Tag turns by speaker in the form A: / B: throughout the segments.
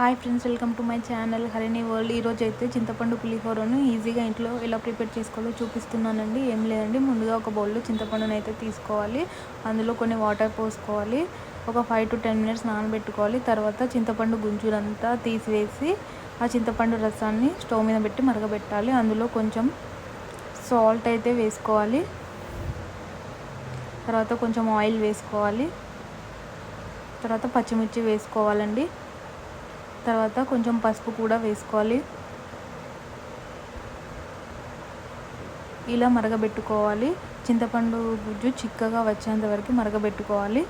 A: Hi friends welcome to my channel Harini world. ఈరోజు అయితే చింతపండు పులిహోరను ఈజీగా ఇంట్లో ఎలా ప్రిపేర్ చేసుకోవాలో చూపిస్తున్నానండి. ఏం లేదండి ముందుగా ఒక బౌల్లో చింతపండును అయితే తీసుకోవాలి. అందులో కొన్ని వాటర్ పోసుకోవాలి. ఒక ఫైవ్ టు టెన్ మినిట్స్ నానబెట్టుకోవాలి. తర్వాత చింతపండు గుంజులంతా తీసివేసి ఆ చింతపండు రసాన్ని స్టవ్ మీద పెట్టి మరగబెట్టాలి. అందులో కొంచెం సాల్ట్ అయితే వేసుకోవాలి. తర్వాత కొంచెం ఆయిల్ వేసుకోవాలి. తర్వాత పచ్చిమిర్చి వేసుకోవాలండి. తర్వాత కొంచెం పసుపు కూడా వేసుకోవాలి. ఇలా మరగబెట్టుకోవాలి. చింతపండు గుజ్జు చిక్కగా వచ్చేంత వరకు మరగబెట్టుకోవాలి.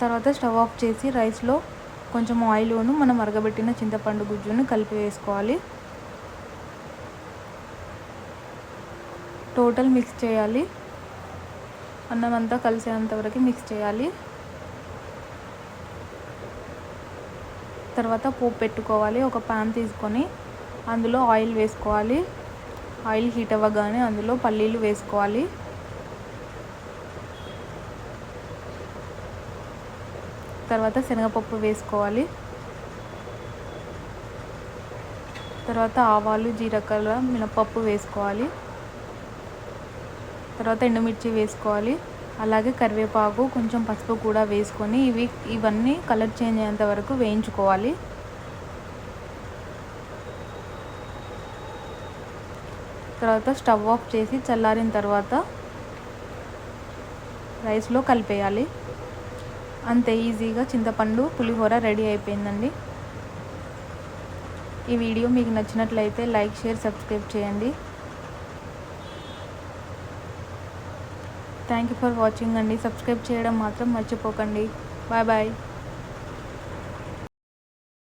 A: తర్వాత స్టవ్ ఆఫ్ చేసి రైస్లో కొంచెం ఆయిల్ను మనం మరగబెట్టిన చింతపండు గుజ్జును కలిపి వేసుకోవాలి. టోటల్ మిక్స్ చేయాలి. అన్నం అంతా కలిసేంత వరకు మిక్స్ చేయాలి. తర్వాత పోపు పెట్టుకోవాలి. ఒక పాన్ తీసుకొని అందులో ఆయిల్ వేసుకోవాలి. ఆయిల్ హీట్ అవ్వగానే అందులో పల్లీలు వేసుకోవాలి. తర్వాత శనగపప్పు వేసుకోవాలి. తర్వాత ఆవాలు జీలకర్ర మినపప్పు వేసుకోవాలి. తర్వాత ఎండుమిర్చి వేసుకోవాలి. అలాగే కరివేపాకు కొంచెం పసుపు కూడా వేసుకొని ఇవి ఇవన్నీ కలర్ చేంజ్ అయ్యేంత వరకు వేయించుకోవాలి. తర్వాత స్టవ్ ఆఫ్ చేసి చల్లారిన తర్వాత రైస్లో కలిపేయాలి. అంతే ఈజీగా చింతపండు పులిహోర రెడీ అయిపోయిందండి. ఈ వీడియో మీకు నచ్చినట్లయితే లైక్ షేర్ సబ్స్క్రైబ్ చేయండి. థ్యాంక్ యూ ఫర్ వాచింగ్ అండి. సబ్స్క్రైబ్ చేయడం మాత్రం మర్చిపోకండి. Bye bye.